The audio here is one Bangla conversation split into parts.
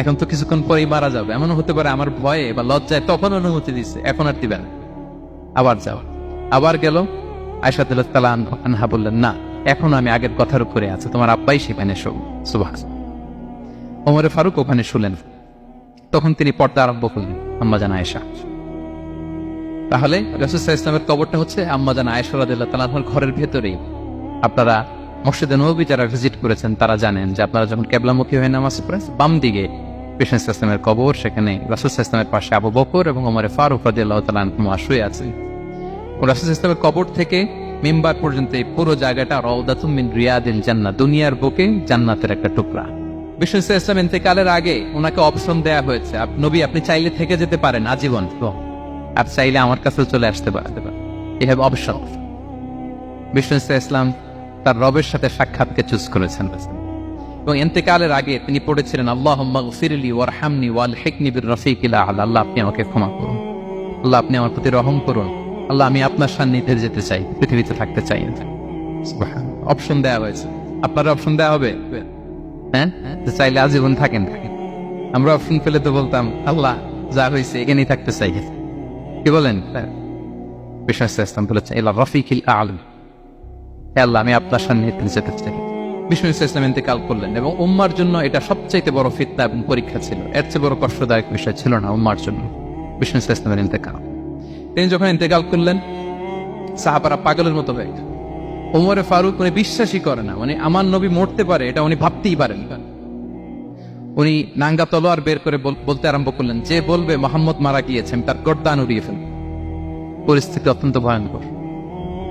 এখন তো কিছুক্ষণ পরেই মারা যাবে। এমন হতে পারে আমার ভয়ে বা লজ্জায় তখন অনুমতি দিচ্ছে। এখন আর দিবেন আবার যাও। আবার গেল। আয়সাদুল্লাহ বললেন, না, এখন আমি আগের কথার উপরে আছে। তোমার আব্বাই সেখানে শো সুভাষ ওমরে ফারুক ওখানে শুলেন। তখন তিনি পর্দা আরম্ভ করলেন, আম্মা জান আয়েশা। তাহলে রসুল্লাহ ইসলামের কবরটা হচ্ছে আম্মা জান আয়েশা রাদিল্লাহ তালাহর ঘরের ভেতরেই। আপনারা মসজিদে নবী যারা ভিজিট করেছেন, তারা জানেন যে আপনারা যখন কেবলামুখী হয়ে নামাজ পড়েন, বাম দিকে কৃষ্ণ ইসলামের কবর, সেখানে রাসুল ইসলামের পাশে আবু বকর এবং ওমরে ফারুক রাদিল্লাহ তালাহ শুয়ে আছেন ও রাসুল ইসলামের কবর থেকে মেম্বার পর্যন্ত এই পুরো জায়গাটা রওদাতুম মিন রিয়াদিল জান্নাত দুনিয়ার বুকে জান্নাতের একটা টুকরা। বিষ্ণু ইসলাম ইন্তেকালের আগে ওনাকে অপশন দেয়া হয়েছে। নবী, আপনি চাইলে থেকে যেতে পারেন, আজীবন। আর চাইলে আমার কাছে চলে আসতে পারেন। হ্যাভ অপশন বিষ্ণু ইসলাম তার রবের সাথে সাক্ষাৎকে চুজ করেছেন। এবং ইন্তেকালের আগে তিনি পড়েছিলেন আল্লাহ ফিরলি ওয়ারহামনি ওয়াল হেকনি বির রফিকিলা আল্লাহ, আপনি আমাকে ক্ষমা করুন। আল্লাহ, আপনি আমার প্রতি রহম করুন। আল্লাহ, আমি আপনার সান্নিধ্যে যেতে চাই, পৃথিবীতে থাকতে চাই। অপশন দেওয়া হয়েছে। আপনার অপশন দেওয়া হবে? হ্যাঁ? চাইলে আজীবন থাকেন থাকেন। আমরা অপশন পেলে তো বলতাম, আল্লাহ, যা হয়েছে এখানেই থাকতে চাই। কি বলেন? বিশ্বাস ইসলাম বলেছেন এলা রফিকিল আলম আল্লাহ, আমি আপনার যেতে চাই। বিষ্ণু করলেন এবং উম্মার জন্য এটা সবচাইতে বড় ফিতনা এবং পরীক্ষা ছিল। এর চেয়ে বড় কষ্টদায়ক বিষয় ছিল না উম্মার জন্য। বিষ্ণু ইসলামের ইন্তেকাল। তিনি যখন ইন্তেকাল করলেন পাগলের মতো হয়ে ফারুক, উনি বিশ্বাসই করে না। মানে আমার নবী মরতে পারে, এটা উনি ভাবতেই পারেন উনি নাঙ্গা তলোয়ার বের করে বলতে আরম্ভ করলেন, যে বলবে, মোহাম্মদ মারা গিয়েছেন তার গর্দান উড়িয়ে ফেলবে। পরিস্থিতি অত্যন্ত ভয়ঙ্কর।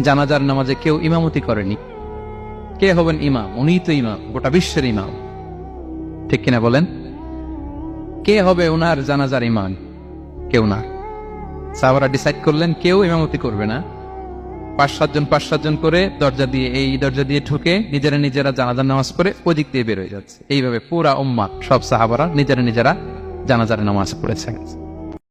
জানাজার নামাজে কেউ ইমামতি করেনি। কে হবেন ইমাম? উনিই তো ইমাম, গোটা বিশ্বের ইমাম। ঠিক কিনা বলেন? কে হবে ওনার জানাজার ইমাম? কেউ না। সাহাবারা ডিসাইড করলেন, কেউ ইমামতি করবে না। পাঁচ সাতজন পাঁচ সাতজন করে দরজা দিয়ে, এই দরজা দিয়ে ঢুকে নিজেরা নিজেরা জানাজার নামাজ পড়ে ওদিক দিয়ে বেরোয় যাচ্ছে। এইভাবে পুরা উম্মা সব সাহাবারা নিজেরা নিজেরা জানাজার নামাজ পড়েছে।